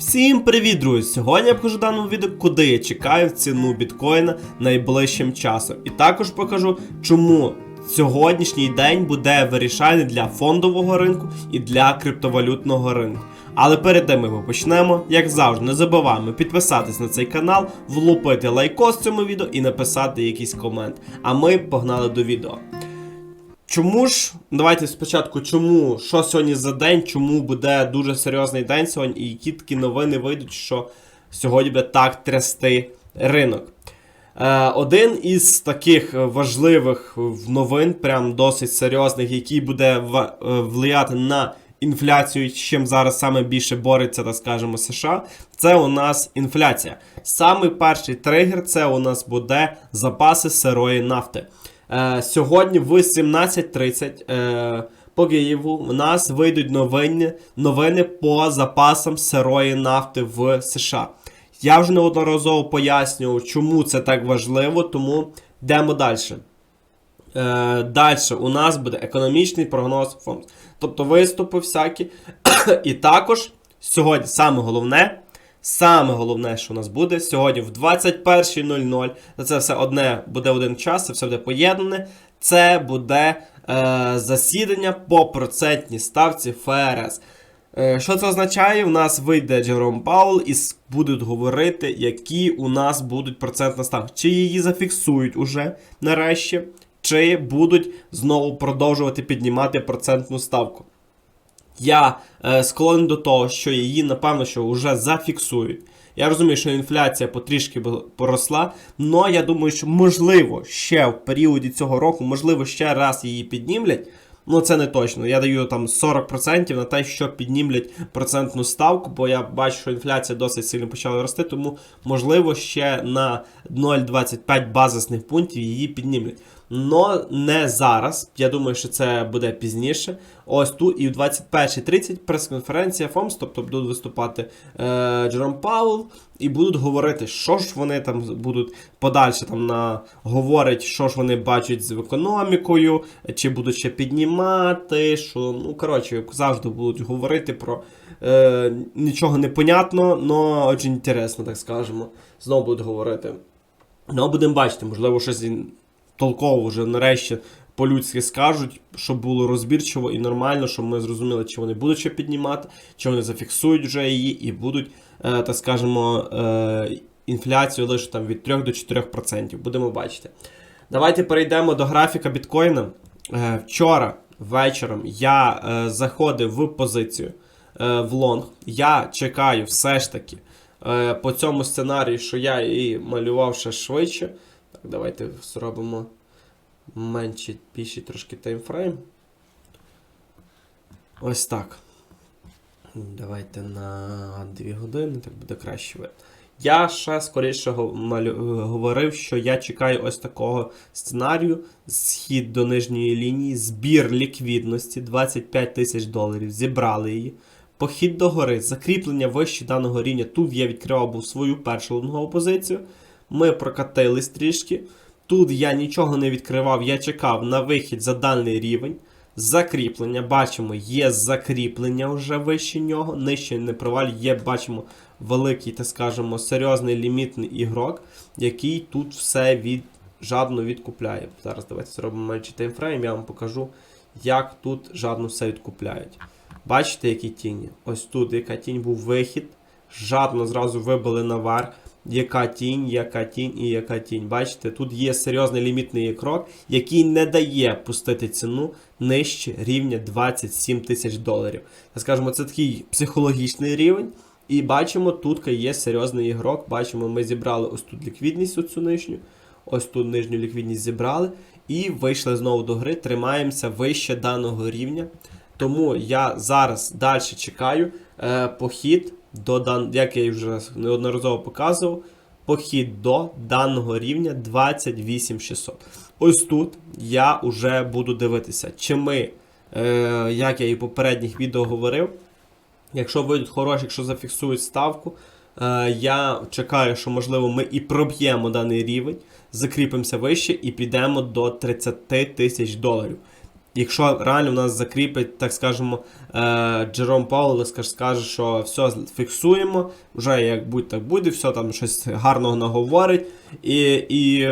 Всім привіт, друзі! Сьогодні я покажу даному відео, куди я чекаю ціну біткоїна найближчим часом. І також покажу, чому сьогоднішній день буде вирішальний для фондового ринку і для криптовалютного ринку. Але перед тим ми почнемо, як завжди, не забуваємо підписатись на цей канал, влупити лайкос цьому відео і написати якийсь комент. А ми погнали до відео. Чому ж, давайте спочатку, чому, що сьогодні за день, чому буде дуже серйозний день сьогодні, і які такі новини вийдуть, що сьогодні буде так трясти ринок. Е, один із таких важливих новин, прям досить серйозних, який буде е, впливати на інфляцію, з чим зараз саме більше бореться, так скажемо, США, це у нас інфляція. Самий перший тригер це у нас буде запаси сирої нафти. Е, сьогодні в 17.30 е, по Києву в нас вийдуть новини, новини по запасам сирої нафти в США. Я вже неодноразово пояснював, чому це так важливо, тому йдемо далі. Е, далі у нас буде економічний прогноз фонду. Тобто виступи всякі. І також сьогодні саме головне, саме головне, що у нас буде сьогодні в 21.00. Та Це все одне буде один час, це все буде поєднане. Це буде е, засідання по процентній ставці ФРС. Е, Що це означає? У нас вийде Джером Паул і будуть говорити, які у нас будуть процентна ставка. Чи її зафіксують уже нарешті, чи будуть знову продовжувати піднімати процентну ставку. Я е, склонен до того, що її, напевно, що вже зафіксують. Я розумію, що інфляція потрішки поросла, але я думаю, що можливо ще в періоді цього року, можливо, ще раз її піднімлять. Ну, це не точно. Я даю там 40% на те, що піднімлять процентну ставку, бо я бачу, що інфляція досить сильно почала рости, тому можливо ще на 0,25 базисних пунктів її піднімлять. Но не зараз. Я думаю, що це буде пізніше. Ось тут і в 21.30 прес-конференція ФОМС, тобто будуть виступати е, Джером Паул і будуть говорити, що ж вони там будуть подальше там на говорять, що ж вони бачать з економікою, чи будуть ще піднімати. що, Ну, коротше, завжди будуть говорити про е, нічого не але дуже інтересно, так скажемо. Знову будуть говорити. Ну, будемо бачити, можливо, щось толково вже нарешті по-людськи скажуть, щоб було розбірчиво і нормально, щоб ми зрозуміли, чи вони будуть ще піднімати, чи вони зафіксують вже її і будуть, е, так скажемо, е, інфляцію лише там від 3 до 4%. Будемо бачити. Давайте перейдемо до графіка біткоїна. Е, вчора вечором я заходив в позицію в лонг. Я чекаю все ж таки по цьому сценарію, що я і малював ще швидше. Так, давайте зробимо менший, більший трошки таймфрейм. Ось так. Давайте на 2 години, так буде краще. Я ще скоріше говорив, що я чекаю ось такого сценарію: схід до нижньої лінії, збір ліквідності 25 тисяч доларів. Зібрали її. Похід до гори, закріплення вище даного рівня. Тут я відкривав був свою першу лонгову позицію. Ми прокатились трішки. Тут я нічого не відкривав, я чекав на вихід за даний рівень. Закріплення, бачимо, є закріплення вже вище нього, нижче не проваль, є, бачимо, великий, так скажемо, серйозний лімітний ігрок, який тут все від, жадно відкупляє. Зараз давайте зробимо менший таймфрейм, я вам покажу, як тут жадно все відкупляють. Бачите, які тіні? Ось тут, яка тінь був вихід, жадно зразу вибили наверх. Яка тінь, яка тінь і яка тінь. Бачите, тут є серйозний лімітний крок, який не дає пустити ціну нижче рівня 27 тисяч доларів. Так скажемо, це такий психологічний рівень. І бачимо, тут є серйозний ігрок. Бачимо, ми зібрали ось тут ліквідність, оцю нижню. Ось тут нижню ліквідність зібрали. І вийшли знову до гри. Тримаємося вище даного рівня. Тому я зараз далі чекаю е, похід до дан... як я вже неодноразово показував, похід до даного рівня 28600. Ось тут я вже буду дивитися, чи ми, е, як я і в попередніх відео говорив, якщо вийдуть хороші, якщо зафіксують ставку, е, я чекаю, що можливо ми і проб'ємо даний рівень, закріпимося вище і підемо до 30 тисяч доларів. Якщо реально в нас закріпить, так скажемо, е, Джером Пауле скаже, що все фіксуємо, вже як будь так буде, все там щось гарного наговорить. І, і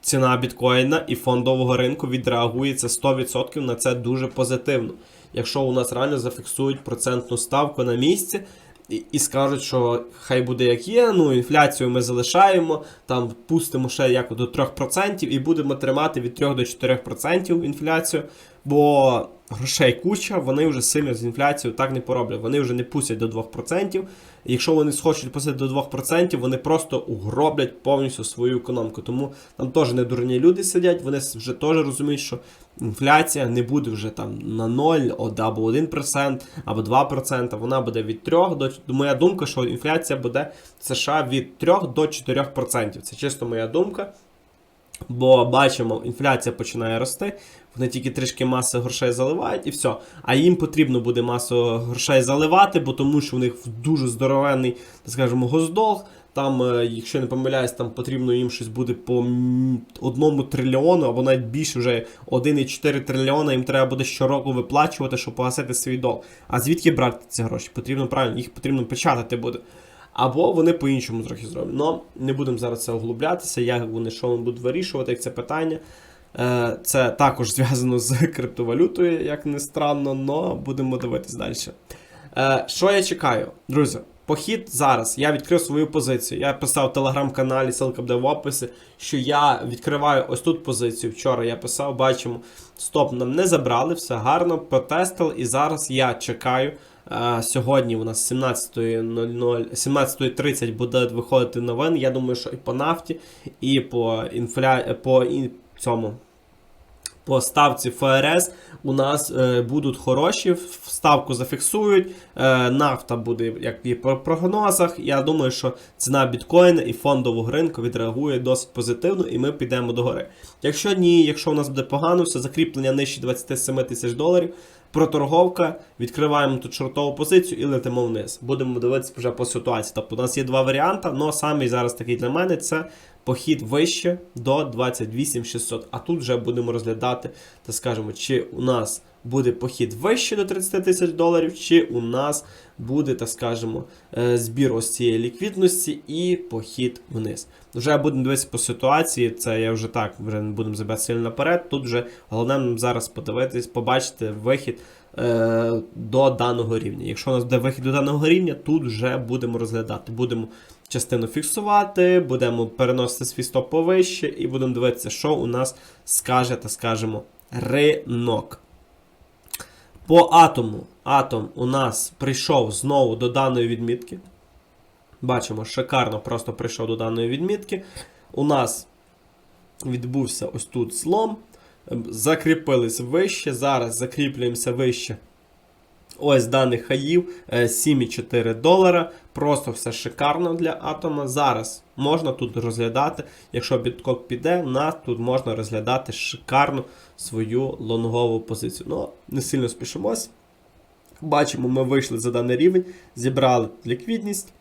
ціна біткоїна і фондового ринку відреагує це 100% на це дуже позитивно. Якщо у нас реально зафіксують процентну ставку на місці. І, скажуть, що хай буде як є, ну інфляцію ми залишаємо, там пустимо ще як до 3% і будемо тримати від 3 до 4% інфляцію, бо грошей куча, вони вже сильно з інфляцією так не пороблять. Вони вже не пустять до 2%. І якщо вони схочуть пустити до 2%, вони просто угроблять повністю свою економіку. Тому там теж не дурні люди сидять, вони вже теж розуміють, що інфляція не буде вже там на 0 або 1%, або 2%. Вона буде від 3 до моя думка, що інфляція буде в США від 3 до 4%. Це чисто моя думка. Бо бачимо, інфляція починає рости, вони тільки трішки маси грошей заливають і все. А їм потрібно буде масу грошей заливати, бо тому що у них дуже здоровенний, так скажемо, госдолг. Там, е, якщо не помиляюсь, там потрібно їм щось буде по одному трильйону, або навіть більше вже 1,4 трильйона їм треба буде щороку виплачувати, щоб погасити свій долг. А звідки брати ці гроші? Потрібно правильно, їх потрібно печатати буде. Або вони по-іншому трохи зроблять. Но не будемо зараз це углублятися, як вони що вони будуть вирішувати, як це питання. Е, це також зв'язано з криптовалютою, як не странно, але будемо дивитись далі. Е, що я чекаю? Друзі, похід зараз. Я відкрив свою позицію. Я писав в телеграм-каналі, ссылка буде в описі, що я відкриваю ось тут позицію. Вчора я писав, бачимо, стоп, нам не забрали, все гарно, протестили, і зараз я чекаю. Сьогодні у нас 17.00, 17.30 буде виходити новин. Я думаю, що і по нафті, і по інфля... по цьому. По ставці ФРС у нас е, будуть хороші, ставку зафіксують. Е, нафта буде, як і по прогнозах. Я думаю, що ціна біткоїна і фондового ринку відреагує досить позитивно, і ми підемо до гори. Якщо ні, якщо у нас буде погано, все закріплення нижче 27 тисяч доларів, проторговка, відкриваємо тут шортову позицію і летимо вниз. Будемо дивитися вже по ситуації. Тобто у нас є два варіанти, але самий зараз такий для мене це похід вище до 28600. А тут вже будемо розглядати, та скажемо, чи у нас буде похід вище до 30 тисяч доларів, чи у нас буде, так скажемо, е, збір ось цієї ліквідності і похід вниз. Вже будемо дивитися по ситуації, це я вже так вже не будемо забирати сильно наперед. Тут вже головне нам зараз подивитись, побачити вихід. Е, до даного рівня. Якщо у нас буде вихід до даного рівня, тут вже будемо розглядати. Будемо частину фіксувати, будемо переносити свій стоп повище і будемо дивитися, що у нас скаже, та скажемо, ринок. По атому. Атом у нас прийшов знову до даної відмітки. Бачимо, шикарно просто прийшов до даної відмітки. У нас відбувся ось тут злом. Закріпились вище. Зараз закріплюємося вище. Ось даних хаїв 7,4 е, долара. Просто все шикарно для атома. Зараз можна тут розглядати, якщо біткок піде, нас тут можна розглядати шикарну свою лонгову позицію. Ну, не сильно спішимось. Бачимо, ми вийшли за даний рівень, зібрали ліквідність.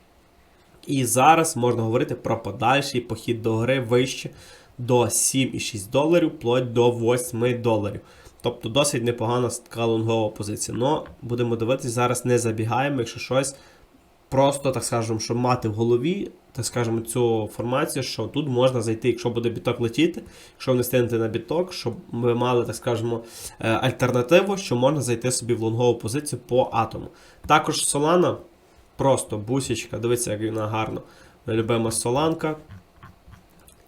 І зараз можна говорити про подальший похід до гри вище до 7,6 доларів, вплоть до 8 доларів. Тобто досить непогана така лонгова позиція. Но будемо дивитися, зараз не забігаємо, якщо щось просто, так скажемо, щоб мати в голові, так скажемо, цю формацію, що тут можна зайти, якщо буде біток летіти, якщо не стинете на біток, щоб ви мали, так скажемо, е, альтернативу, що можна зайти собі в лонгову позицію по атому. Також Solana, просто бусічка, дивіться, як вона гарно. Любима соланка.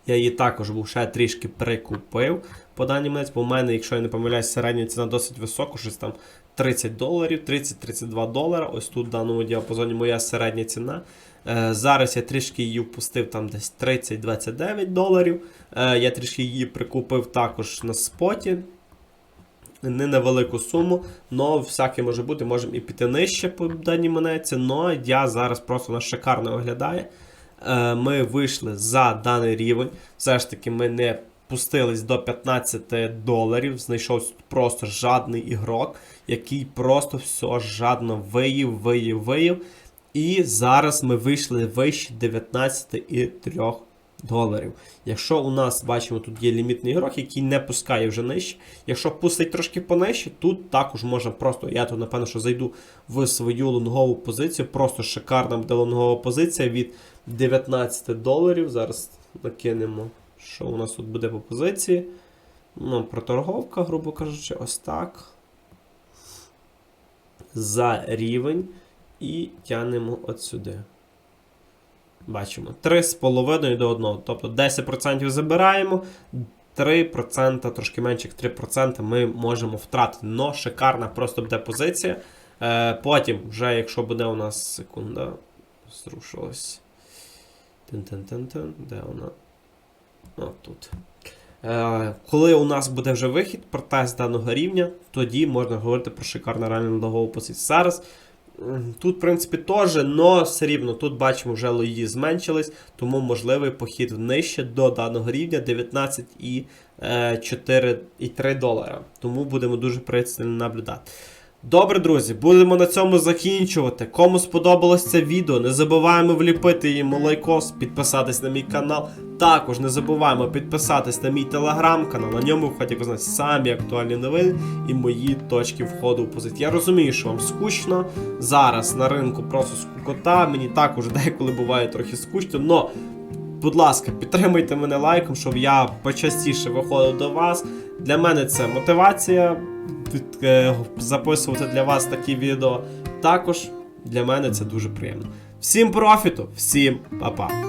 Я її також був ще трішки прикупив по даній монеті, бо в мене, якщо я не помиляюсь, середня ціна досить висока, щось там 30 доларів, 30-32 долара. Ось тут в даному діапазоні моя середня ціна. Е, зараз я трішки її впустив там десь 30-29 доларів. Е, я трішки її прикупив також на споті. Не на велику суму, але всяке може бути, можемо і піти нижче по даній монеті, але я зараз просто вона шикарно виглядає. Е, ми вийшли за даний рівень. Все ж таки, ми не пустились до 15 доларів. Знайшов просто жадний ігрок, який просто все жадно виїв, виїв, виїв. І зараз ми вийшли вище 19,3 доларів. Якщо у нас бачимо, тут є лімітний ігрок, який не пускає вже нижче. Якщо пустить трошки понижче, тут також можна просто. Я тут, напевно, що зайду в свою лонгову позицію. Просто шикарна буде лонгова позиція від 19 доларів. Зараз накинемо, що у нас тут буде по позиції. Ну, проторговка, грубо кажучи, ось так. За рівень. І тянемо от сюди. Бачимо 3,5 до 1. Тобто 10% забираємо, 3%, трошки менше як 3% ми можемо втратити. Но шикарна просто буде позиція. Е, потім, вже якщо буде у нас секунда, зрушилось. Де вона? О, тут. Е, коли у нас буде вже вихід про тест даного рівня, тоді можна говорити про шикарну реальну логову позицію. Зараз тут, в принципі, теж, але все рівно тут бачимо, вже лої зменшились, тому можливий похід нижче до даного рівня 19,4,3 долара. Тому будемо дуже пристально наблюдати. Добре, друзі, будемо на цьому закінчувати. Кому сподобалось це відео, не забуваємо вліпити йому лайкос, підписатись на мій канал. Також не забуваємо підписатись на мій телеграм-канал. На ньому виходять, як ви самі актуальні новини і мої точки входу в позицію. Я розумію, що вам скучно. Зараз на ринку просто скукота. Мені також деколи буває трохи скучно, но. Будь ласка, підтримуйте мене лайком, щоб я почастіше виходив до вас. Для мене це мотивація записувати для вас такі відео. Також для мене це дуже приємно. Всім профіту, всім па-па!